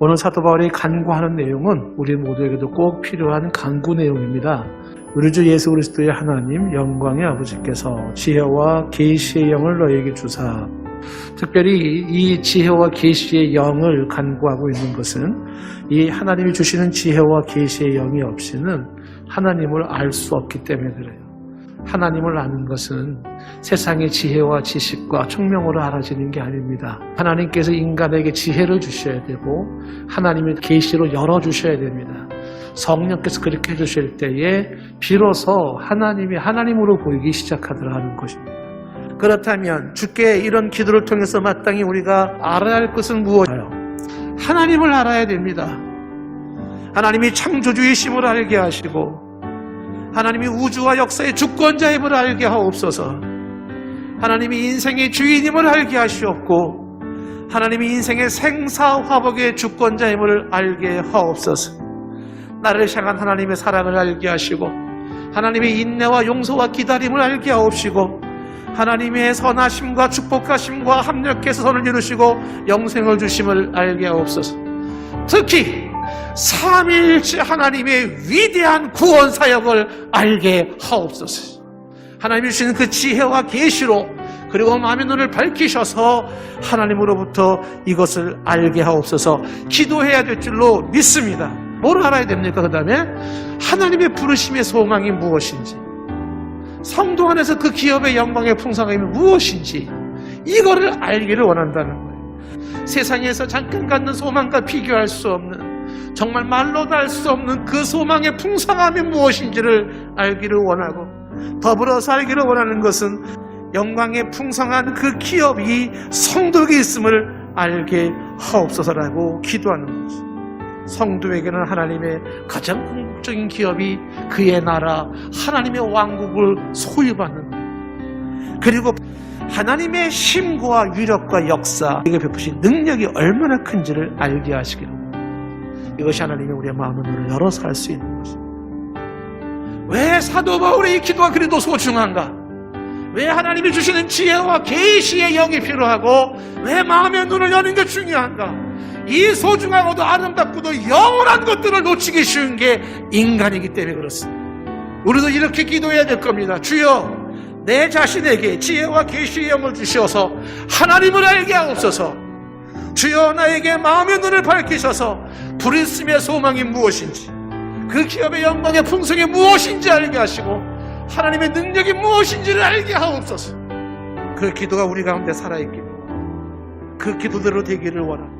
오늘 사도 바울이 간구하는 내용은 우리 모두에게도 꼭 필요한 간구 내용입니다. 우리 주 예수 그리스도의 하나님 영광의 아버지께서 지혜와 계시의 영을 너에게 주사 특별히 이 지혜와 계시의 영을 간구하고 있는 것은 이 하나님이 주시는 지혜와 계시의 영이 없이는 하나님을 알 수 없기 때문에 그래요. 하나님을 아는 것은 세상의 지혜와 지식과 총명으로 알아지는 게 아닙니다. 하나님께서 인간에게 지혜를 주셔야 되고 하나님의 계시로 열어 주셔야 됩니다. 성령께서 그렇게 해 주실 때에 비로소 하나님이 하나님으로 보이기 시작하더라 하는 것입니다. 그렇다면 주께 이런 기도를 통해서 마땅히 우리가 알아야 할 것은 무엇일까요? 하나님을 알아야 됩니다. 하나님이 창조주이심을 알게 하시고 하나님이 우주와 역사의 주권자임을 알게 하옵소서. 하나님이 인생의 주인임을 알게 하시옵고 하나님이 인생의 생사화복의 주권자임을 알게 하옵소서. 나를 향한 하나님의 사랑을 알게 하시고 하나님의 인내와 용서와 기다림을 알게 하옵시고 하나님의 선하심과 축복하심과 합력해서 선을 이루시고 영생을 주심을 알게 하옵소서. 특히 삼일째 하나님의 위대한 구원 사역을 알게 하옵소서. 하나님이 주시는 그 지혜와 계시로 그리고 마음의 눈을 밝히셔서 하나님으로부터 이것을 알게 하옵소서. 기도해야 될 줄로 믿습니다. 뭘 알아야 됩니까? 그 다음에 하나님의 부르심의 소망이 무엇인지 성도 안에서 그 기업의 영광의 풍성함이 무엇인지 이거를 알기를 원한다는 거예요. 세상에서 잠깐 갖는 소망과 비교할 수 없는 정말 말로도 알수 없는 그 소망의 풍성함이 무엇인지를 알기를 원하고 더불어 살기를 원하는 것은 영광의 풍성한 그 기업이 성도에게 있음을 알게 하옵소서라고 기도하는 거죠. 성도에게는 하나님의 가장 궁극적인 기업이 그의 나라, 하나님의 왕국을 소유받는 거예요. 그리고 하나님의 힘과 위력과 역사, 에게 베푸신 능력이 얼마나 큰지를 알게 하시기를. 이것이 하나님의 우리의 마음의 문을 열어서 할 수 있는 것입니다. 왜 사도 바울의 이 기도가 그리도 소중한가? 왜 하나님이 주시는 지혜와 계시의 영이 필요하고 왜 마음의 눈을 여는 게 중요한가? 이 소중하고도 아름답고도 영원한 것들을 놓치기 쉬운 게 인간이기 때문에 그렇습니다. 우리도 이렇게 기도해야 될 겁니다. 주여, 내 자신에게 지혜와 계시의 영을 주셔서 하나님을 알게 하옵소서. 주여 나에게 마음의 눈을 밝히셔서 불있음의 소망이 무엇인지 그 기업의 영광의 풍성이 무엇인지 알게 하시고 하나님의 능력이 무엇인지를 알게 하옵소서. 그 기도가 우리 가운데 살아있기를 그 기도대로 되기를 원합니다.